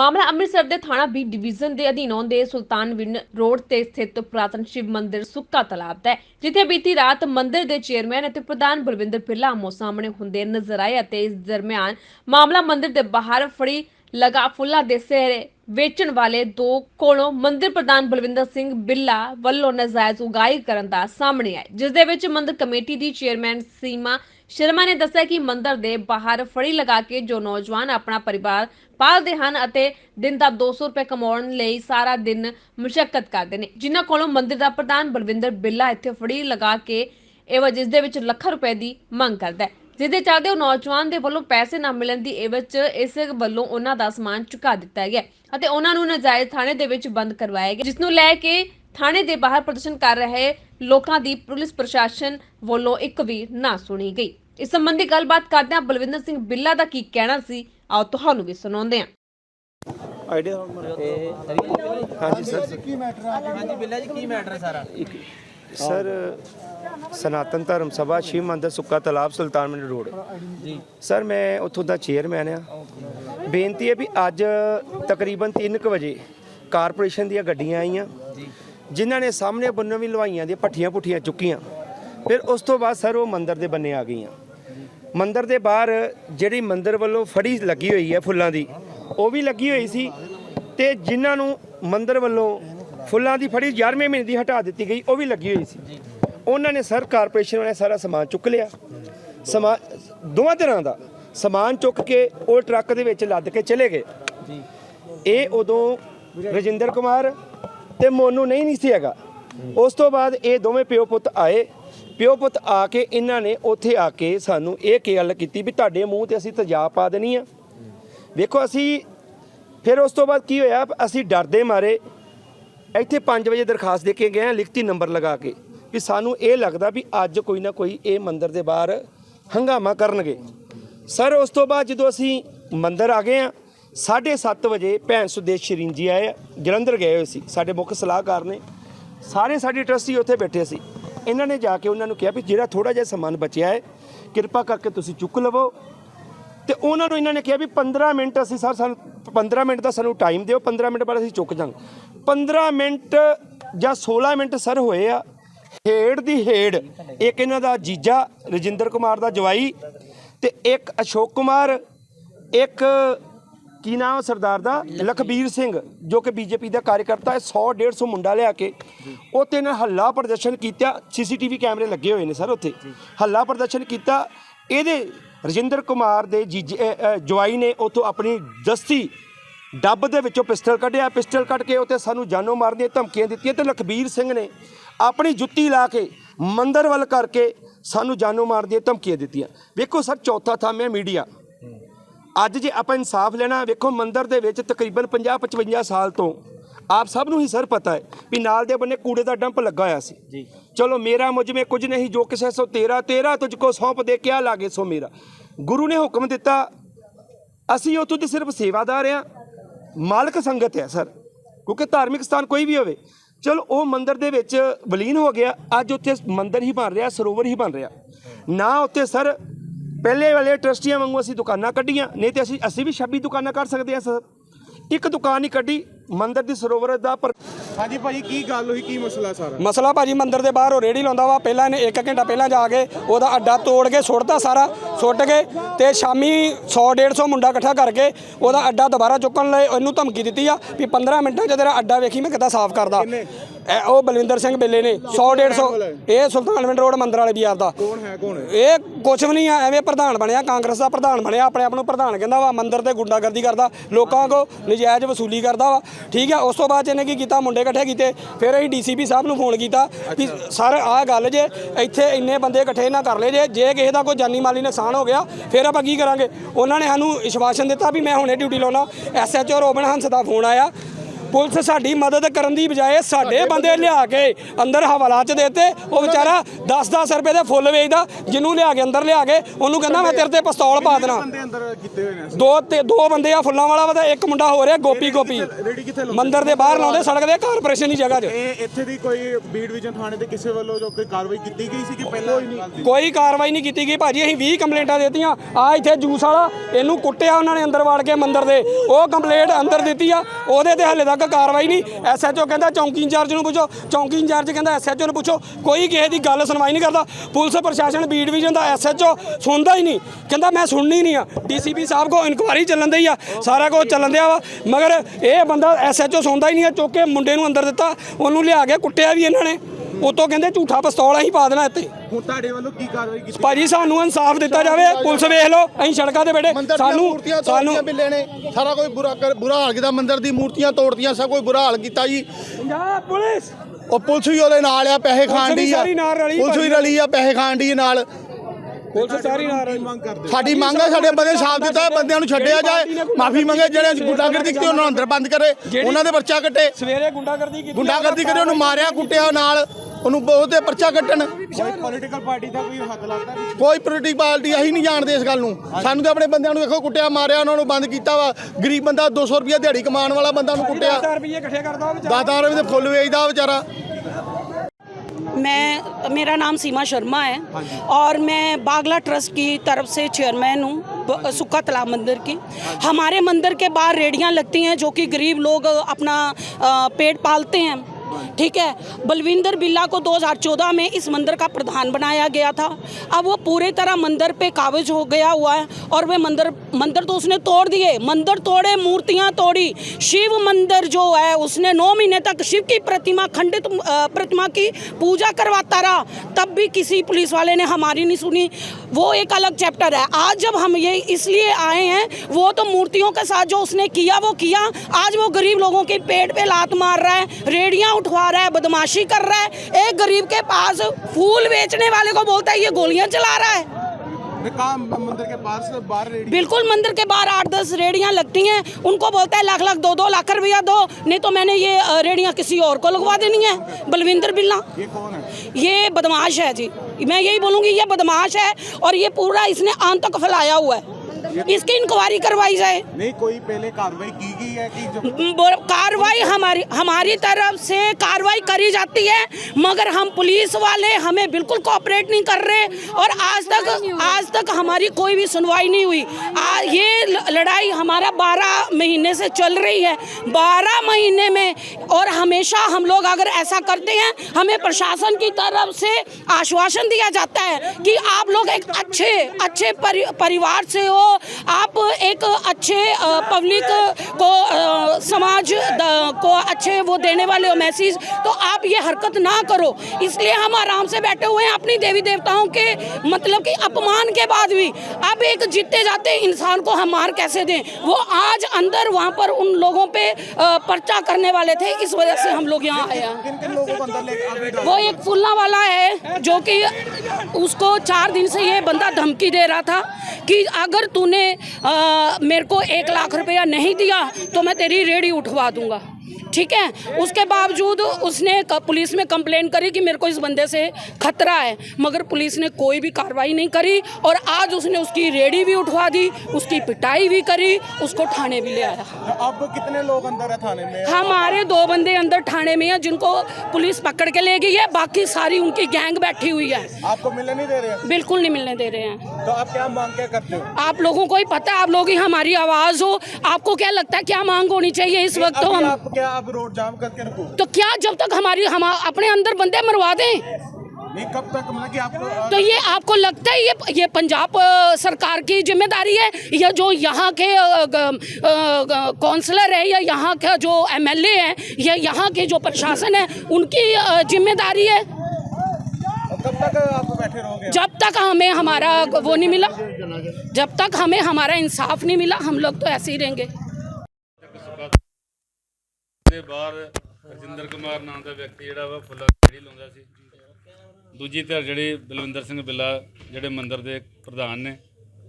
ਮਾਮਲਾ ਅੰਮ੍ਰਿਤਸਰ ਦੇ ਥਾਣਾ ਬੀ ਡਿਵੀਜ਼ਨ ਦੇ ਅਧੀਨ ਆਉਂਦੇ ਸੁਲਤਾਨਵਿੰਡ ਰੋਡ ਤੇ ਸਥਿਤ ਪੁਰਾਤਨ ਸ਼ਿਵ ਮੰਦਿਰ ਸੁੱਕਾ ਤਲਾਬ ਦਾ ਹੈ, ਜਿੱਥੇ ਬੀਤੀ ਰਾਤ ਮੰਦਿਰ ਦੇ ਚੇਅਰਮੈਨ ਅਤੇ ਪ੍ਰਧਾਨ ਬਲਵਿੰਦਰ ਪਿੱਲਾ ਆਮੋ ਸਾਹਮਣੇ ਹੁੰਦੇ ਨਜ਼ਰ ਆਏ ਅਤੇ ਇਸ ਦਰਮਿਆਨ ਮਾਮਲਾ ਮੰਦਿਰ ਦੇ ਬਾਹਰ ਫੜੀ ਲਗਾ ਫੁੱਲਾਂ ਦੇ ਸਹਿਰੇ ਵੇਚਣ ਵਾਲੇ ਦੋ ਕੋਲੋਂ ਮੰਦਿਰ ਪ੍ਰਧਾਨ ਬਲਵਿੰਦਰ ਸਿੰਘ ਬਿੱਲਾ ਵੱਲੋਂ ਨਜਾਇਜ਼ ਉਗਾਈ ਕਰਨ ਦਾ ਸਾਹਮਣੇ ਆਇਆ ਜਿਸ ਦੇ ਵਿੱਚ ਮੰਦਿਰ ਕਮੇਟੀ ਦੀ ਚੇਅਰਮੈਨ ਸੀਮਾ ਸ਼ਰਮਾ ਨੇ ਦੱਸਿਆ ਕਿ ਮੰਦਿਰ ਦੇ ਬਾਹਰ ਫੜੀ ਲਗਾ ਕੇ ਜੋ ਨੌਜਵਾਨ ਆਪਣਾ ਪਰਿਵਾਰ ਪਾਲਦੇ ਹਨ ਅਤੇ ਦਿਨ ਦਾ 200 ਰੁਪਏ ਕਮਾਉਣ ਲਈ ਸਾਰਾ ਦਿਨ ਮੁਸ਼ਕਲ ਕਰਦੇ ਨੇ। ਜਿਨ੍ਹਾਂ ਕੋਲੋਂ ਮੰਦਿਰ ਦਾ ਪ੍ਰਧਾਨ ਬਲਵਿੰਦਰ ਬਿੱਲਾ ਇੱਥੇ ਫੜੀ ਲਗਾ ਕੇ, ਇਹ ਜਿਸ ਦੇ ਵਿੱਚ ਲੱਖਾਂ ਰੁਪਏ ਦੀ ਮੰਗ ਕਰਦਾ ਹੈ। ਜਿਹਦੇ ਚੱਲਦੇ ਉਹ ਨੌਜਵਾਨ ਦੇ ਵੱਲੋਂ ਪੈਸੇ ਨਾ ਮਿਲਣ ਦੀ ਏਵਜ ਇਸ ਵੱਲੋਂ ਉਹਨਾਂ ਦਾ ਸਮਾਨ ਚੁਕਾ ਦਿੱਤਾ ਗਿਆ ਅਤੇ ਉਹਨਾਂ ਨੂੰ ਨਜਾਇਜ਼ ਥਾਣੇ ਦੇ ਵਿੱਚ ਬੰਦ ਕਰਵਾਇਆ ਗਿਆ ਜਿਸ ਨੂੰ ਲੈ ਕੇ ਥਾਣੇ ਦੇ ਬਾਹਰ ਪ੍ਰਦਰਸ਼ਨ ਕਰ ਰਹੇ ਲੋਕਾਂ ਦੀ ਪੁਲਿਸ ਪ੍ਰਸ਼ਾਸਨ ਵੱਲੋਂ ਇੱਕ ਵੀ ਨਾ ਸੁਣੀ ਗਈ। ਇਸ ਸੰਬੰਧੀ ਗੱਲਬਾਤ ਕਰਦਿਆਂ ਬਲਵਿੰਦਰ ਸਿੰਘ ਬਿੱਲਾ ਦਾ ਕੀ ਕਹਿਣਾ ਸੀ ਆਓ ਤੁਹਾਨੂੰ ਵੀ ਸੁਣਾਉਂਦੇ ਹਾਂ। ਆਈਡੀਆ ਹਾਂਜੀ ਸਰ। ਹਾਂਜੀ ਬਿੱਲਾ ਜੀ ਕੀ ਮੈਟਰ ਹੈ ਸਾਰਾ? ਇੱਕ ਸਰ ਸਨਾਤਨ ਧਰਮ ਸਭਾ ਸ਼ਿਵ ਮੰਦਰ ਸੁੱਕਾ ਤਲਾਬ ਸੁਲਤਾਨਵਿੰਡ ਰੋਡ। ਜੀ। ਸਰ ਮੈਂ ਉੱਥੋਂ ਦਾ ਚੇਅਰਮੈਨ ਆ ਬੇਨਤੀ ਹੈ ਵੀ ਅੱਜ ਤਕਰੀਬਨ 3:00 ਵਜੇ ਕਾਰਪੋਰੇਸ਼ਨ ਦੀਆਂ ਗੱਡੀਆਂ ਆਈਆਂ। ਜਿਨ੍ਹਾਂ ਨੇ ਸਾਹਮਣੇ ਬੰਨੋਂ ਵੀ ਲਵਾਈਆਂ ਦੀਆਂ ਪੱਠੀਆਂ ਪੁੱਠੀਆਂ ਚੁੱਕੀਆਂ। ਫਿਰ ਉਸ ਤੋਂ ਬਾਅਦ ਸਰ ਉਹ ਮੰਦਿਰ ਦੇ ਬੰਨੇ ਆ ਗਈਆਂ। ਮੰਦਿਰ ਦੇ ਬਾਹਰ ਜਿਹੜੀ ਮੰਦਿਰ ਵੱਲੋਂ ਫੜੀ ਲੱਗੀ ਹੋਈ ਹੈ ਫੁੱਲਾਂ ਦੀ, ਉਹ ਵੀ ਲੱਗੀ ਹੋਈ ਸੀ ਤੇ ਜਿਨ੍ਹਾਂ ਨੂੰ ਮੰਦਿਰ ਵੱਲੋਂ ਫੁੱਲਾਂ ਦੀ ਫੜੀ 11ਵੇਂ ਮਹੀਨੇ ਦੀ ਹਟਾ ਦਿੱਤੀ ਗਈ, ਉਹ ਵੀ ਲੱਗੀ ਹੋਈ ਸੀ। ਉਹਨਾਂ ਨੇ ਸਰ ਕਾਰਪੋਰੇਸ਼ਨ ਵਾਲੇ ਸਾਰਾ ਸਮਾਨ ਚੁੱਕ ਲਿਆ। ਸਮਾਨ ਦੋਵਾਂ ਤਰ੍ਹਾਂ ਦਾ ਸਮਾਨ ਚੁੱਕ ਕੇ ਉਹ ਟਰੱਕ ਦੇ ਵਿੱਚ ਲੱਦ ਕੇ ਚਲੇ ਗਏ। ਇਹ ਉਦੋਂ ਰਜਿੰਦਰ ਕੁਮਾਰ ਤੇ ਮੋਨੂ ਨਹੀਂ ਨਹੀਂ ਸੀ ਹੈਗਾ। ਉਸ ਤੋਂ ਬਾਅਦ ਇਹ ਦੋਵੇਂ ਪਿਓ ਪੁੱਤ ਆਏ। ਪਿਓ ਪੁੱਤ ਆ ਕੇ ਇਹਨਾਂ ਨੇ ਉੱਥੇ ਆ ਕੇ ਸਾਨੂੰ ਇਹ ਕੀ ਗੱਲ ਕੀਤੀ ਵੀ ਤੁਹਾਡੇ ਮੂੰਹ ਤੇ ਅਸੀਂ ਤੇਜ਼ਾਬ ਪਾ ਦੇਣੀ ਆ। ਵੇਖੋ ਅਸੀਂ, ਫਿਰ ਉਸ ਤੋਂ ਬਾਅਦ ਕੀ ਹੋਇਆ? ਅਸੀਂ ਡਰਦੇ ਮਾਰੇ। ਇੱਥੇ 5 ਵਜੇ ਦਰਖਾਸਤ ਦੇ ਕੇ ਗਏ ਆ ਲਿਖਤੀ ਨੰਬਰ ਲਗਾ ਕੇ ਵੀ ਸਾਨੂੰ ਇਹ ਲੱਗਦਾ ਵੀ ਅੱਜ ਕੋਈ ਨਾ ਕੋਈ ਇਹ ਮੰਦਿਰ ਦੇ ਬਾਹਰ ਹੰਗਾਮਾ ਕਰਨਗੇ। ਸਰ, ਉਸ ਤੋਂ ਬਾਅਦ ਜਦੋਂ ਅਸੀਂ ਮੰਦਿਰ ਆ ਗਏ ਆ 7:30 ਵਜੇ ਭੈਣ ਸੁਦੇਸ਼ ਸ਼ਰੀਨ ਜੀ ਆਏ ਆ, ਜਲੰਧਰ ਗਏ ਹੋਏ ਸੀ। ਸਾਡੇ ਮੁੱਖ ਸਲਾਹਕਾਰ ਨੇ। ਸਾਰੇ ਸਾਡੇ ਟਰਸਟੀ ਉੱਥੇ ਬੈਠੇ ਸੀ। ਇਹਨਾਂ ਨੇ ਜਾ ਕੇ ਉਹਨਾਂ ਨੂੰ ਕਿਹਾ ਵੀ ਜਿਹੜਾ ਥੋੜਾ ਜਿਹਾ ਸਮਾਨ ਬਚਿਆ ਹੈ ਕਿਰਪਾ ਕਰਕੇ ਤੁਸੀਂ ਚੁੱਕ ਲਵੋ। ਤੇ ਉਹਨਾਂ ਨੂੰ ਇਹਨਾਂ ਨੇ ਕਿਹਾ ਵੀ 15 ਮਿੰਟ ਅਸੀਂ ਸਰ ਸਾਨੂੰ 15 ਮਿੰਟ ਦਾ ਸਾਨੂੰ ਟਾਈਮ ਦਿਓ 15 ਮਿੰਟ ਬਾਅਦ ਅਸੀਂ ਚੁੱਕ ਜਾਵਾਂਗੇ। 15 ਮਿੰਟ ਜਾਂ 16 ਮਿੰਟ ਸਰ ਹੋਏ ਆ। ਹੇੜ ਦੀ ਹੇੜ। ਇੱਕ ਇਹਨਾਂ ਦਾ ਜੀਜਾ ਰਜਿੰਦਰ ਕੁਮਾਰ ਦਾ ਜਵਾਈ ਤੇ ਇੱਕ ਅਸ਼ੋਕ ਕੁਮਾਰ ਇੱਕ ਕੀ ਨਾਮ ਹੈ ਸਰਦਾਰ ਦਾ? ਲਖਬੀਰ। ਸਿੰਘ ਜੋ ਕਿ ਬੀਜੇਪੀ ਦਾ ਕਾਰਜਕਰਤਾ ਹੈ 100 150 ਮੁੰਡਾ ਲਿਆ ਕੇ ਉੱਥੇ ਨੇ ਹੱਲਾ ਪ੍ਰਦਰਸ਼ਨ ਕੀਤਾ ਸੀਸੀਟੀਵੀ ਕੈਮਰੇ ਲੱਗੇ ਹੋਏ ਨੇ ਸਰ ਉੱਥੇ। ਹੱਲਾ ਪ੍ਰਦਰਸ਼ਨ ਕੀਤਾ ਇਹਦੇ ਰਜਿੰਦਰ ਕੁਮਾਰ ਦੇ ਜਵਾਈ ਨੇ ਉੱਥੋਂ ਆਪਣੀ ਦਸਤੀ ਡੱਬ ਦੇ ਵਿੱਚੋਂ ਪਿਸਟਲ ਕੱਢਿਆ ਪਿਸਟਲ ਕੱਢ ਕੇ ਉੱਥੇ ਸਾਨੂੰ ਜਾਨੋਂ ਮਾਰਨ ਦੀਆਂ ਧਮਕੀਆਂ ਦਿੱਤੀਆਂ ਤੇ ਲਖਬੀਰ ਸਿੰਘ ਨੇ ਆਪਣੀ ਜੁੱਤੀ ਲਾ ਕੇ ਮੰਦਰ ਵੱਲ ਕਰਕੇ ਸਾਨੂੰ ਜਾਨੋਂ ਮਾਰਨ ਦੀਆਂ ਧਮਕੀਆਂ ਦਿੱਤੀਆਂ। ਵੇਖੋ ਸਰ ਚੌਥਾ ਥੰਮ ਹੈ ਮੀਡੀਆ। ਅੱਜ ਜੇ ਆਪਾਂ ਇਨਸਾਫ ਲੈਣਾ ਵੇਖੋ ਮੰਦਰ ਦੇ ਵਿੱਚ ਤਕਰੀਬਨ 50 55 ਸਾਲ ਤੋਂ ਆਪ ਸਭ ਨੂੰ ਹੀ ਸਰ ਪਤਾ ਹੈ ਵੀ ਨਾਲ ਦੇ ਬੰਨੇ ਕੂੜੇ ਦਾ ਡੰਪ ਲੱਗਾ ਹੋਇਆ ਸੀ। ਜੀ। ਚਲੋ ਮੇਰਾ ਮੁਝ ਮੇ ਕੁਝ ਨਹੀਂ ਜੋ ਕਿਸੇ ਸੋ ਤੇਰਾ ਤੇਰਾ ਤੁਝ ਕੋ ਸੌਂਪ ਦੇ ਕਿਆ ਲਾਗੇ ਸੋ ਮੇਰਾ। ਗੁਰੂ ਨੇ ਹੁਕਮ ਦਿੱਤਾ ਅਸੀਂ ਉੱਥੋਂ ਦੇ ਸਿਰਫ ਸੇਵਾਦਾਰ ਆ ਮਾਲਕ ਸੰਗਤ ਹੈ ਸਰ ਕਿਉਂਕਿ ਧਾਰਮਿਕ ਸਥਾਨ ਕੋਈ ਵੀ ਹੋਵੇ। ਚਲੋ ਉਹ ਮੰਦਿਰ ਦੇ ਵਿੱਚ ਵਿਲੀਨ ਹੋ ਗਿਆ ਅੱਜ ਉੱਥੇ ਮੰਦਿਰ ਹੀ ਬਣ ਰਿਹਾ ਸਰੋਵਰ ਹੀ ਬਣ ਰਿਹਾ। ਨਾ ਉੱਥੇ ਸਰ ਪਹਿਲੇ ਵਾਲੇ ਟਰਸਟੀਆਂ ਵਾਂਗੂ ਅਸੀਂ ਦੁਕਾਨਾਂ ਕੱਢੀਆਂ ਨਹੀਂ ਤੇ ਅਸੀਂ ਅਸੀਂ ਵੀ 26 ਦੁਕਾਨਾਂ ਕੱਢ ਸਕਦੇ ਹਾਂ ਸਰ। ਇੱਕ ਦੁਕਾਨ ਹੀ ਕੱਢੀ ਮੰਦਿਰ ਦੀ ਸਰੋਵਰ ਦਾ ਪਰ ਹਾਂਜੀ ਭਾਜੀ ਕੀ ਗੱਲ ਹੋਈ ਕੀ ਮਸਲਾ ਸਾਰਾ? ਮਸਲਾ ਭਾਜੀ ਮੰਦਿਰ ਦੇ ਬਾਹਰ ਉਹ ਰੇੜੀ ਲਾਉਂਦਾ ਵਾ ਪਹਿਲਾਂ ਇਹਨੇ 1 ਘੰਟਾ ਪਹਿਲਾਂ ਜਾ ਕੇ ਉਹਦਾ ਅੱਡਾ ਤੋੜ ਕੇ ਸੁੱਟਤਾ ਸਾਰਾ ਸੁੱਟ ਕੇ ਤੇ ਸ਼ਾਮੀ 100 150 ਮੁੰਡਾ ਇਕੱਠਾ ਕਰਕੇ ਉਹਦਾ ਅੱਡਾ ਦੁਬਾਰਾ ਚੁੱਕਣ ਲਈ ਉਹਨੂੰ ਧਮਕੀ ਦਿੱਤੀ ਆ ਵੀ 15 ਮਿੰਟਾਂ 'ਚ ਤੇਰਾ ਅੱਡਾ ਵੇਖੀ ਮੈਂ ਕਿੱਦਾਂ ਸਾਫ਼ ਕਰਦਾ। ਇਹ ਉਹ ਬਲਵਿੰਦਰ ਸਿੰਘ ਬੇਲੇ ਨੇ 100 150 ਇਹ ਸੁਲਤਾਨਵਿੰਡ ਰੋਡ ਮੰਦਰ ਵਾਲੇ ਬਿਆਰ ਦਾ। ਕੌਣ ਹੈ ਕੌਣ ਹੈ? ਇਹ ਕੁਛ ਵੀ ਨਹੀਂ ਆ ਐਵੇਂ ਪ੍ਰਧਾਨ ਬਣਿਆ ਕਾਂਗਰਸ ਦਾ ਪ੍ਰਧਾਨ ਬਣਿਆ ਆਪਣੇ ਆਪ ਨੂੰ ਪ੍ਰਧਾਨ ਕਹਿੰਦਾ ਵਾ ਮੰਦਿਰ ਤੇ ਗੁੰਡਾਗਰਦੀ ਕਰਦਾ ਲੋਕਾਂ ਕੋ ਨਜਾਇਜ਼ ਵਸੂਲੀ ਕਰਦਾ ਵਾ। ਠੀਕ ਆ ਉਸ ਤੋਂ ਬਾਅਦ 'ਚ ਇਹਨੇ ਕੀ ਕੀਤਾ ਮੁੰਡੇ ਇਕੱਠੇ ਕੀਤੇ ਫਿਰ ਅਸੀਂ ਡੀਸੀਪੀ ਸਾਹਿਬ ਨੂੰ ਫੋਨ ਕੀਤਾ ਕਿ ਸਰ ਆਹ ਗੱਲ ਜੇ ਇੱਥੇ ਇੰਨੇ ਬੰਦੇ ਇਕੱਠੇ ਨਾ ਕਰ ਲਏ ਜੇ ਜੇ ਕਿਸੇ ਦਾ ਕੋਈ ਜਾਨੀ ਮਾਲੀ ਨੁਕਸਾਨ ਹੋ ਗਿਆ ਫਿਰ ਆਪਾਂ ਕੀ ਕਰਾਂਗੇ? ਉਹਨਾਂ ਨੇ ਸਾਨੂੰ ਵਿਸ਼ਵਾਸਨ ਦਿੱਤਾ ਵੀ ਮੈਂ ਹੁਣੇ ਡਿਊਟੀ ਲਾਉਣਾ। ਐਸਐਚਓ ਰੋਬਨ ਹੰਸ ਦਾ ਫੋਨ ਆਇਆ ਪੁਲਿਸ ਸਾਡੀ ਮਦਦ ਕਰਨ ਦੀ ਬਜਾਏ ਸਾਡੇ ਬੰਦੇ ਲਿਆ ਕੇ ਅੰਦਰ ਹਵਾਲਾ 'ਚ ਦੇਤੇ। ਉਹ ਵਿਚਾਰਾ 10-10 ਰੁਪਏ ਦੇ ਫੁੱਲ ਵੇਚਦਾ ਜਿਹਨੂੰ ਲਿਆ ਕੇ ਅੰਦਰ ਲਿਆ ਕੇ ਉਹਨੂੰ ਕਹਿੰਦਾ ਮੈਂ ਤੇਰੇ ਤੇ ਪਿਸਤੌਲ ਪਾ ਦੇਣਾ। ਦੋ ਤੇ ਦੋ ਬੰਦੇ ਆ ਫੁੱਲਾਂ ਵਾਲਾ ਵਾ ਇੱਕ ਮੁੰਡਾ ਹੋ ਰਿਹਾ ਗੋਪੀ ਗੋਪੀ? ਮੰਦਿਰ ਦੇ ਬਾਹਰ ਲਾਉਂਦੇ ਸੜਕ ਦੇ ਕਾਰਪੋਰੇਸ਼ਨ ਦੀ ਜਗ੍ਹਾ 'ਚ ਇਹ ਇੱਥੇ ਦੀ ਕੋਈ ਬੀ ਡਿਵੀਜ਼ਨ ਥਾਣੇ ਤੇ ਕਿਸੇ ਵੱਲੋਂ ਜੋ ਕੋਈ ਕਾਰਵਾਈ ਕੀਤੀ ਗਈ ਸੀ ਕਿ ਪਹਿਲਾਂ ਨਹੀਂ ਕੋਈ ਕਾਰਵਾਈ ਨਹੀਂ ਕੀਤੀ ਗਈ। ਭਾਜੀ ਅਸੀਂ 20 ਕੰਪਲੇਂਟਾਂ ਦਿੱਤੀਆਂ। ਆ ਇੱਥੇ ਜੂਸ ਵਾਲਾ ਇਹਨੂੰ ਕੁੱਟਿਆ ਉਹਨਾਂ ਨੇ ਅੰਦਰ ਵੜ ਕੇ ਮੰਦਿਰ ਦੇ। ਉਹ ਕੰਪਲੇਂਟ ਅੰਦਰ ਦਿੱਤੀ ਆ ਉਹਦੇ ਤੇ ਹਲੇ ਤੱਕ ਕਾਰਵਾਈ ਨਹੀਂ। ਐਸਐਚਓ ਕਹਿੰਦਾ ਚੌਂਕੀ ਇੰਚਾਰਜ ਨੂੰ ਪੁੱਛੋ, ਚੌਂਕੀ ਇੰਚਾਰਜ ਕਹਿੰਦਾ ਐਸਐਚਓ ਨੂੰ ਪੁੱਛੋ, ਕੋਈ ਕਿਸੇ ਦੀ ਗੱਲ ਸੁਣਵਾਈ ਨਹੀਂ ਕਰਦਾ। ਪੁਲਿਸ, ਪ੍ਰਸ਼ਾਸਨ ਬੀ ਡਿਵੀਜ਼ਨ ਦਾ ਐਸਐਚਓ ਸੁਣਦਾ ਹੀ ਨਹੀਂ। ਕਹਿੰਦਾ ਮੈਂ ਸੁਣਨੀ ਨਹੀਂ ਆ। ਡੀਸੀਪੀ ਸਾਹਿਬ ਕੋ ਇਨਕੁਆਰੀ ਚੱਲਣ ਦੀ ਆ, ਸਾਰਾ ਕੁਝ ਚੱਲਣ ਦਿਆ ਵਾ। ਮਗਰ ਇਹ ਬੰਦਾ ਐਸਐਚਓ ਸੁਣਦਾ ਹੀ ਨਹੀਂ ਆ, ਚੁੱਕ ਕੇ ਮੁੰਡੇ ਨੂੰ ਅੰਦਰ ਦਿੱਤਾ, ਉਹਨੂੰ ਲਿਆ ਕੇ ਕੁੱਟਿਆ ਵੀ ਇਹਨਾਂ ਨੇ। ਉਤੋਂ ਕਹਿੰਦੇ ਝੂਠਾ ਪਿਸਤੌਲ ਅਸੀਂ ਪਾ ਦੇਣਾ ਇੱਥੇ। ਹੁਣ ਤੁਹਾਡੇ ਵੱਲੋਂ ਕੀ ਕਾਰਵਾਈ ਕੀਤੀ ਭਾਜੀ ਸਾਨੂੰ ਇਨਸਾਫ ਦਿੱਤਾ ਜਾਵੇ ਪੁਲਿਸ ਵੇਖ ਲਓ ਅਸੀਂ ਸੜਕਾਂ ਤੇ ਬੈਠੇ ਸਾਨੂੰ ਸਾਨੂੰ ਬਿੱਲੇ ਨੇ। ਸਾਰਾ ਕੋਈ ਬੁਰਾ ਕਰ- ਬੁਰਾ ਹਾਲ ਕੀਤਾ ਮੰਦਰ ਦੀ ਮੂਰਤੀਆਂ ਤੋੜਦੀਆਂ ਸਭ ਕੋਈ ਬੁਰਾ ਹਾਲ ਕੀਤਾ ਜੀ। ਪੰਜਾਬ ਪੁਲਿਸ! ਉਹ ਪੁਲਿਸ ਵੀ ਉਹਦੇ ਨਾਲ ਆ ਪੈਸੇ ਖਾਣ ਦੀ ਆ। ਪੁਲਿਸ ਵੀ। ਰਲੀ ਆ ਪੈਸੇ ਖਾਣ ਦੀ ਨਾਲ। ਪੁਲਿਸ ਸਾਰੀ ਨਾਲ ਮੰਗ ਕਰਦੇ ਸਾਡੀ ਮੰਗ ਹੈ ਸਾਡੇ ਬੰਦੇ ਸਾਫ਼ ਦਿੱਤਾ ਬੰਦਿਆਂ ਨੂੰ ਛੱਡਿਆ ਜਾਏ। ਮਾਫੀ ਮੰਗੇ ਜਿਹੜੇ ਗੁੰਡਾਗਰਦੀ ਕੀਤੀ ਉਹਨਾਂ ਨੂੰ ਅੰਦਰ ਬੰਦ ਕਰੇ ਉਹਨਾਂ ਦੇ ਪਰਚਾ ਕੱਟੇ। ਸਵੇਰੇ ਗੁੰਡਾਗਰਦੀ ਕੀਤੀ ਗੁੰਡਾਗਰਦੀ ਕਰੇ ਉਹਨੂੰ ਮਾਰਿਆ ਕੁੱਟਿਆ ਨਾਲ। ਉਹਨੂੰ ਉਹਦੇ ਪਰਚਾ ਕੱਟਣ ਕੋਈ ਪੋਲੀਟੀਕਲ ਪਾਰਟੀ ਦਾ ਕੋਈ ਹੱਥ ਲੱਗਦਾ ਵਿੱਚ? ਕੋਈ ਪੋਲੀਟਿਕ ਪਾਰਟੀ ਅਸੀਂ ਨਹੀਂ ਜਾਣਦੇ ਇਸ ਗੱਲ ਨੂੰ ਸਾਨੂੰ ਤਾਂ ਆਪਣੇ ਬੰਦਿਆਂ ਨੂੰ ਵੇਖੋ ਕੁੱਟਿਆ ਮਾਰਿਆ ਉਹਨਾਂ ਨੂੰ ਬੰਦ ਕੀਤਾ ਵਾ ਗਰੀਬ ਬੰਦਾ 200 ਰੁਪਏ ਦਿਹਾੜੀ ਕਮਾਉਣ ਵਾਲਾ ਬੰਦਾ ਨੂੰ ਕੁੱਟਿਆ 10 ਰੁਪਏ ਇਕੱਠੇ ਕਰਦਾ ਉਹ ਵਿਚਾਰਾ 10 ਰੁਪਏ ਦੇ ਫੁੱਲ ਵੇਚਦਾ ਵਿਚਾਰਾ मैं मेरा नाम सीमा शर्मा है और मैं बागला ट्रस्ट की तरफ से चेयरमैन हूँ ब- सुक्का तालाब मंदिर की हमारे मंदिर के बाहर रेडियां लगती हैं जो कि गरीब लोग अपना अ, पेट पालते हैं ठीक है? बलविंदर बिल्ला को 2014 में इस मंदिर का प्रधान बनाया गया था। अब वो पूरे तरह मंदिर पे काबिज हो गया हुआ है और वे मंदिर मंदिर तो उसने तोड़ दिए। मंदिर तोड़े, मूर्तियाँ तोड़ी। शिव मंदिर जो है, उसने नौ महीने तक शिव की प्रतिमा, खंडित प्रतिमा की पूजा करवाता रहा। तब भी किसी पुलिस वाले ने हमारी नहीं सुनी। वो एक अलग चैप्टर है आज जब हम ये इसलिए आए हैं वो तो मूर्तियों के साथ जो उसने किया वो किया आज वो गरीब लोगों के पेट पे लात मार रहा है रेडियां उठवा रहा है बदमाशी कर रहा है एक गरीब के पास फूल बेचने वाले को बोलता है ये गोलियां चला रहा है मैं कहा मंदिर के बाहर बाहर रेडी बिल्कुल मंदिर के बाहर आठ दस रेडियाँ लगती हैं। उनको बोलता है लाख लाख दो दो लाख रुपया दो। नहीं तो मैंने ये रेड़ियाँ किसी और को लगवा देनी है बलविंदर बिल्ला। ये कौन है? ये बदमाश है जी। मैं यही बोलूँगी ये बदमाश है और ये पूरा इसने आंतक तक फैलाया हुआ है। इसकी इंक्वायरी करवाई जाए। नहीं कोई पहले कार्रवाई की गई है कि कार्रवाई हमारी हमारी तरफ़ से कार्रवाई करी जाती है मगर हम पुलिस वाले हमें बिल्कुल कोऑपरेट नहीं कर रहे और आज तक आज तक हमारी कोई भी सुनवाई नहीं हुई। आ, ये लड़ाई हमारा 12 महीने से चल रही है। 12 महीने में और हमेशा हम लोग अगर ऐसा करते हैं हमें प्रशासन की तरफ़ से आश्वासन दिया जाता है कि आप लोग एक अच्छे अच्छे परि, परिवार से हो आप एक अच्छे पब्लिक को समाज को अच्छे वो देने वाले हो मैसेज तो आप ये हरकत ना करो। इसलिए हम आराम से बैठे हुए हैं अपनी देवी देवताओं के मतलब कि अपमान के बाद भी। अब एक जीते जाते इंसान को हम मार कैसे दें? वो आज अंदर वहाँ पर उन लोगों पे पर्चा करने वाले थे इस वजह से हम लोग यहाँ आए हैं। वो एक फुल्ला वाला है जो कि उसको चार दिन से ये बंदा धमकी दे रहा था। कि अगर तूने मेरे को एक लाख रुपया नहीं दिया तो मैं तेरी रेडी उठवा दूँगा। ठीक है? उसके बावजूद उसने पुलिस में कंप्लेन करी कि मेरे को इस बंदे से खतरा है मगर पुलिस ने कोई भी कार्रवाई नहीं करी और आज उसने उसकी रेडी भी उठवा दी उसकी पिटाई भी करी उसको थाने भी ले आया। अब कितने लोग अंदर है थाने में? हमारे दो बंदे अंदर थाने में हैं जिनको पुलिस पकड़ के ले गई है बाकी सारी उनकी गैंग बैठी हुई है। आपको मिलने नहीं दे रहे? बिल्कुल नहीं मिलने दे रहे हैं। तो आप क्या मांग क्या करते हो? आप लोगों को ही पता है आप लोग ही हमारी आवाज़ हो। आपको क्या लगता है क्या मांग होनी चाहिए इस वक्त तो हम आप क्या अब रोड जाम करके रखो? तो क्या जब तक हमारी हम अपने अंदर बंदे मरवा दें? कब तक? मतलब कि आपको तो ये आपको लगता है ये ये पंजाब सरकार की ज़िम्मेदारी है? या जो यहाँ के काउंसलर है या यहाँ का जो एमएलए है या यहाँ के जो प्रशासन है उनकी ज़िम्मेदारी है? कब तक आप जब तक हमें हमारा वो नहीं मिला जब तक हमें हमारा इंसाफ नहीं मिला हम लोग तो ऐसे ही रहेंगे ਦੇ ਬਾਹਰ ਰਜਿੰਦਰ ਕੁਮਾਰ ਨਾਮ ਦਾ ਵਿਅਕਤੀ ਜਿਹੜਾ ਵਾ ਫੁੱਲਾਂ ਦੀ ਰੇਹੜੀ ਲਾਉਂਦਾ ਸੀ ਦੂਜੀ ਧਿਰ ਜਿਹੜੀ ਬਲਵਿੰਦਰ ਸਿੰਘ ਬਿੱਲਾ ਜਿਹੜੇ ਮੰਦਿਰ ਦੇ ਪ੍ਰਧਾਨ ਨੇ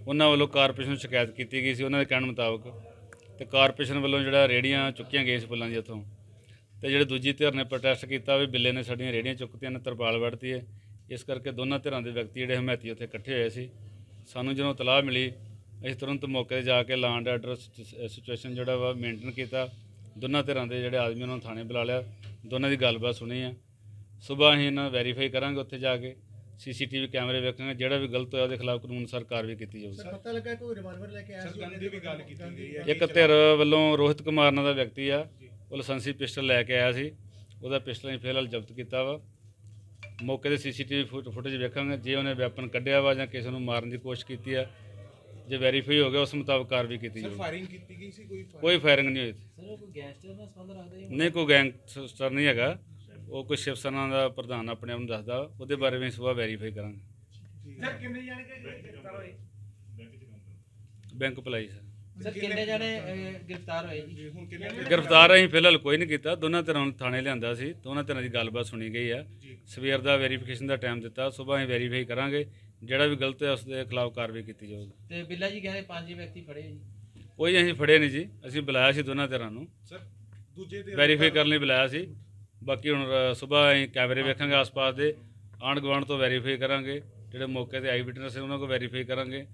ਉਹਨਾਂ ਵੱਲੋਂ ਕਾਰਪੋਰੇਸ਼ਨ ਨੂੰ ਸ਼ਿਕਾਇਤ ਕੀਤੀ ਗਈ ਸੀ ਉਹਨਾਂ ਦੇ ਕਹਿਣ ਮੁਤਾਬਕ ਤੇ ਕਾਰਪੋਰੇਸ਼ਨ ਵੱਲੋਂ ਜਿਹੜਾ ਰੇੜੀਆਂ ਚੁੱਕੀਆਂ ਗਈਆਂ ਸੀ ਫੁੱਲਾਂ ਦੀ ਇੱਥੋਂ ਤੇ ਜਿਹੜੇ ਦੂਜੀ ਧਿਰ ਨੇ ਪ੍ਰੋਟੈਸਟ ਕੀਤਾ ਵੀ ਬਿੱਲੇ ਨੇ ਸਾਡੀਆਂ ਰੇੜੀਆਂ ਚੁੱਕਤੀਆਂ ਨੇ ਤਰਪਾਲ ਵੜਤੀ ਹੈ ਇਸ ਕਰਕੇ ਦੋਨਾਂ ਧਿਰਾਂ ਦੇ ਵਿਅਕਤੀ ਜਿਹੜੇ ਹਮਾਇਤੀ ਉੱਥੇ ਇਕੱਠੇ ਹੋਏ ਸੀ। ਸਾਨੂੰ ਜਦੋਂ ਤਲਾਹ ਮਿਲੀ ਅਸੀਂ ਤੁਰੰਤ ਮੌਕੇ ਤੇ ਜਾ ਕੇ ਲਾਂਡ ਆਰਡਰ ਸਿਚੁਏਸ਼ਨ ਜਿਹੜਾ ਵਾ ਮੇਨਟੇਨ ਕੀਤਾ। ਦੋਨਾਂ ਧਿਰਾਂ ਦੇ ਜਿਹੜੇ ਆਦਮੀ ਉਹਨਾਂ ਨੂੰ ਥਾਣੇ ਬੁਲਾ ਲਿਆ। ਦੋਨਾਂ ਦੀ ਗੱਲਬਾਤ ਸੁਣੀ ਆ। ਸਵੇਰ ਅਸੀਂ ਇਹਨਾਂ ਵੈਰੀਫਾਈ ਕਰਾਂਗੇ ਉੱਥੇ ਜਾ ਕੇ। ਸੀਸੀਟੀਵੀ ਕੈਮਰੇ ਵੇਖਾਂਗੇ ਜਿਹੜਾ ਵੀ ਗਲਤ ਹੋਇਆ ਉਹਦੇ ਖਿਲਾਫ ਕਾਨੂੰਨ ਅਨੁਸਾਰ ਕਾਰਵਾਈ ਕੀਤੀ ਜਾਊਗੀ। ਪਤਾ ਲੱਗਾ ਕੋਈ ਰਿਵਾਲਵਰ ਲੈ ਕੇ ਆਇਆ ਗਨ ਦੀ ਵੀ ਗੱਲ ਕੀਤੀ ਗਈ ਹੈ। ਇੱਕ ਧਿਰ ਵੱਲੋਂ ਰੋਹਿਤ ਕੁਮਾਰ ਨਾਂ ਦਾ ਵਿਅਕਤੀ ਆ। ਉਹ ਲਾਇਸੈਂਸੀ ਪਿਸਟਲ ਲੈ ਕੇ ਆਇਆ ਸੀ। ਉਹਦਾ ਪਿਸਟਲ ਅਸੀਂ ਫਿਲਹਾਲ ਜ਼ਬਤ ਕੀਤਾ ਵਾ। ਮੌਕੇ ਤੇ ਸੀਸੀਟੀਵੀ ਫੁਟੇਜ ਵੇਖਾਂਗੇ ਜੇ ਉਹਨੇ ਵੈਪਨ ਕੱਢਿਆ ਵਾ ਜਾਂ ਕਿਸੇ ਨੂੰ ਮਾਰਨ ਦੀ ਕੋਸ਼ਿਸ਼ ਕੀਤੀ ਆ ਜੇ ਵੈਰੀਫਾਈ ਹੋ ਗਿਆ ਉਸ ਮੁਤਾਬਕ ਕਾਰਵਾਈ ਕੀਤੀ ਜਾਊਗੀ। ਫਾਇਰਿੰਗ ਕੀਤੀ ਗਈ ਸੀ ਕੋਈ ਕੋਈ ਫਾਇਰਿੰਗ ਨਹੀਂ ਹੋਈ ਸਰ ਉਹ ਕੋਈ ਗੈਂਗਸਟਰ ਨਾਲ ਸੰਬੰਧ ਰੱਖਦੇ ਨਹੀਂ ਕੋਈ ਗੈਂਗਸਟਰ ਨਹੀਂ ਹੈਗਾ। ਉਹ ਕੋਈ ਸ਼ਿਵ ਸੈਨਾ ਦਾ ਪ੍ਰਧਾਨ ਆਪਣੇ ਆਪ ਨੂੰ ਦੱਸਦਾ ਉਹਦੇ ਬਾਰੇ ਵੀ ਸਵੇਰ ਵੈਰੀਫਾਈ ਕਰਾਂਗੇ। ਬੈਂਕ ਅਪਲਾਈ ਸਰ ਸਰ ਕਿੰਨੇ ਜਣੇ ਗ੍ਰਿਫਤਾਰ ਹੋਏ ਜੀ? ਹੁਣ ਕਿੰਨੇ ਗ੍ਰਿਫਤਾਰ ਅਸੀਂ ਫਿਲਹਾਲ ਕੋਈ ਨਹੀਂ ਕੀਤਾ। ਦੋਨਾਂ ਧਿਰਾਂ ਨੂੰ ਥਾਣੇ ਲਿਆਂਦਾ ਸੀ। ਦੋਨਾਂ ਧਿਰਾਂ ਦੀ ਗੱਲਬਾਤ ਸੁਣੀ ਗਈ ਆ। ਸਵੇਰ ਦਾ ਵੈਰੀਫਿਕੇਸ਼ਨ ਦਾ ਟਾਈਮ ਦਿੱਤਾ। ਸਵੇਰ ਅਸੀਂ ਵੈਰੀਫਾਈ ਕਰਾਂਗੇ। ਜਿਹੜਾ ਵੀ ਗਲਤ ਹੈ ਉਸ ਦੇ ਖਿਲਾਫ ਕਾਰਵਾਈ ਕੀਤੀ ਜਾਊਗੀ। ਤੇ ਬਿੱਲਾ ਜੀ ਕਹਿੰਦੇ ਪੰਜ ਹੀ ਵਿਅਕਤੀ ਫੜੇ ਜੀ। ਕੋਈ ਅਸੀਂ ਫੜੇ ਨਹੀਂ ਜੀ। ਅਸੀਂ ਬੁਲਾਇਆ ਸੀ ਦੋਨਾਂ ਧਿਰਾਂ ਨੂੰ। ਸਰ ਦੂਜੇ ਦੇ ਵੈਰੀਫਾਈ ਕਰਨ ਲਈ ਬੁਲਾਇਆ ਸੀ। ਬਾਕੀ ਹੁਣ ਸਵੇਰ ਅਸੀਂ ਕੈਮਰੇ ਵੇਖਾਂਗੇ ਆਸ-ਪਾਸ ਦੇ। ਆਂਢ ਗੁਆਂਢ ਤੋਂ ਵੈਰੀਫਾਈ ਕਰਾਂਗੇ। ਜਿਹੜੇ ਮੌਕੇ ਤੇ ਆਈ ਵਿਟਨੈਸ ਹੈ ਉਹਨਾਂ ਕੋਲ ਵੈਰੀਫਾਈ ਕਰਾਂਗੇ।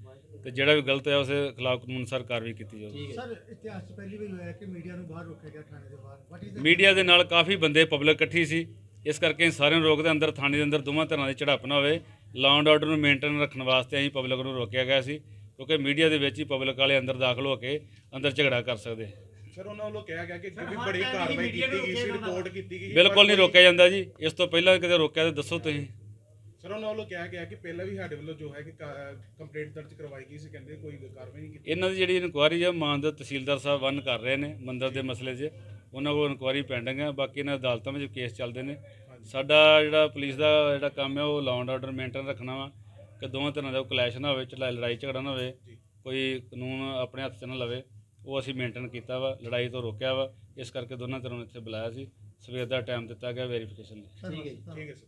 ਤੇ ਜਿਹੜਾ ਵੀ ਗਲਤ ਹੈ ਉਸ ਖਿਲਾਫ ਕਾਨੂੰਨ ਅਨੁਸਾਰ ਕਾਰਵਾਈ ਕੀਤੀ ਜਾਊਗੀ। ਸਰ ਇਤਿਹਾਸ 'ਚ ਪਹਿਲੀ ਵਾਰ ਹੋਇਆ ਕਿ ਮੀਡੀਆ ਨੂੰ ਬਾਹਰ ਰੋਕਿਆ ਗਿਆ ਥਾਣੇ ਦੇ ਬਾਹਰ। ਵਾਟ ਇਜ਼ ਮੀਡੀਆ ਦੇ ਨਾਲ ਕਾਫੀ ਬੰਦੇ ਪਬਲਿਕ ਇਕੱਠੀ ਸੀ। ਇਸ ਕਰਕੇ ਸਾਰਿਆਂ ਨੂੰ ਰੋਕਦੇ ਅੰਦਰ ਥਾਣੇ ਦੇ ਅੰਦਰ ਦੋਵਾਂ ਧਿਰਾਂ ਦੇ ਝੜਪ ਨਾ ਹੋਵੇ। ਲਾਅ ਐਂਡ ਆਰਡਰ ਨੂੰ ਮੇਨਟੇਨ ਰੱਖਣ ਵਾਸਤੇ ਅਸੀਂ ਪਬਲਿਕ ਨੂੰ ਰੋਕਿਆ ਗਿਆ ਸੀ ਕਿਉਂਕਿ ਮੀਡੀਆ ਦੇ ਵਿੱਚ ਹੀ ਪਬਲਿਕ ਵਾਲੇ ਅੰਦਰ ਦਾਖਲ ਹੋ ਕੇ ਅੰਦਰ ਝਗੜਾ ਕਰ ਸਕਦੇ ਸਰ ਉਹਨਾਂ ਵੱਲੋਂ ਕਿਹਾ ਗਿਆ ਕਿ ਕਿਉਂਕਿ ਬੜੀ ਕਾਰਵਾਈ ਕੀਤੀ ਗਈ ਸੀ ਰਿਪੋਰਟ ਕੀਤੀ ਗਈ ਬਿਲਕੁਲ ਨਹੀਂ ਰੋਕਿਆ ਜਾਂਦਾ ਜੀ। ਇਸ ਤੋਂ ਪਹਿਲਾਂ ਕਦੇ ਰੋਕਿਆ ਤਾਂ ਦੱਸੋ ਤੁਸੀਂ। ਸਰ ਉਹਨਾਂ ਵੱਲੋਂ ਕਿਹਾ ਗਿਆ ਕਿ ਪਹਿਲਾਂ ਵੀ ਸਾਡੇ ਵੱਲੋਂ ਜੋ ਹੈ ਕਿ ਕੰਪਲੇਂਟ ਦਰਜ ਕਰਵਾਈ ਗਈ ਸੀ ਕਹਿੰਦੇ ਕੋਈ ਕਾਰਵਾਈ ਨਹੀਂ ਕੀਤੀ। ਇਹਨਾਂ ਦੀ ਜਿਹੜੀ ਇਨਕੁਆਇਰੀ ਆ ਮਾਨਦ ਤਹਿਸੀਲਦਾਰ ਸਾਹਿਬ ਵਨ ਕਰ ਰਹੇ ਨੇ ਮੰਦਰ ਦੇ ਮਸਲੇ 'ਚ। ਉਹਨਾਂ ਕੋਲ ਇਨਕੁਆਇਰੀ ਪੈਂਡਿੰਗ ਹੈ ਬਾਕੀ ਇਹਨਾਂ ਅਦਾਲਤਾਂ ਵਿੱਚ ਕੇਸ ਚੱਲਦੇ ਨੇ। ਸਾਡਾ ਜਿਹੜਾ ਪੁਲਿਸ ਦਾ ਜਿਹੜਾ ਕੰਮ ਹੈ ਉਹ ਲਾਅ ਐਂਡ ਆਰਡਰ ਮੇਨਟੇਨ ਰੱਖਣਾ ਵਾ ਕਿ ਦੋਵਾਂ ਤਰ੍ਹਾਂ ਦਾ ਕਲੈਸ਼ ਨਾ ਹੋਵੇ ਚੜਾ ਲੜਾਈ ਝਗੜਾ ਨਾ ਹੋਵੇ ਕੋਈ ਕਾਨੂੰਨ ਆਪਣੇ ਹੱਥ 'ਚ ਨਾ ਲਵੇ ਉਹ ਅਸੀਂ ਮੇਨਟੇਨ ਕੀਤਾ ਵਾ ਲੜਾਈ ਤੋਂ ਰੋਕਿਆ ਵਾ। ਇਸ ਕਰਕੇ ਦੋਨਾਂ ਤਰ੍ਹਾਂ ਨੂੰ ਇੱਥੇ ਬੁਲਾਇਆ ਸੀ। ਸਵੇਰ ਦਾ ਟਾਈਮ ਦਿੱਤਾ ਗਿਆ ਵੈਰੀਫਿਕੇਸ਼ਨ ਲਈ। ਠੀਕ ਹੈ ਜੀ ਠੀਕ ਹੈ ਸਰ।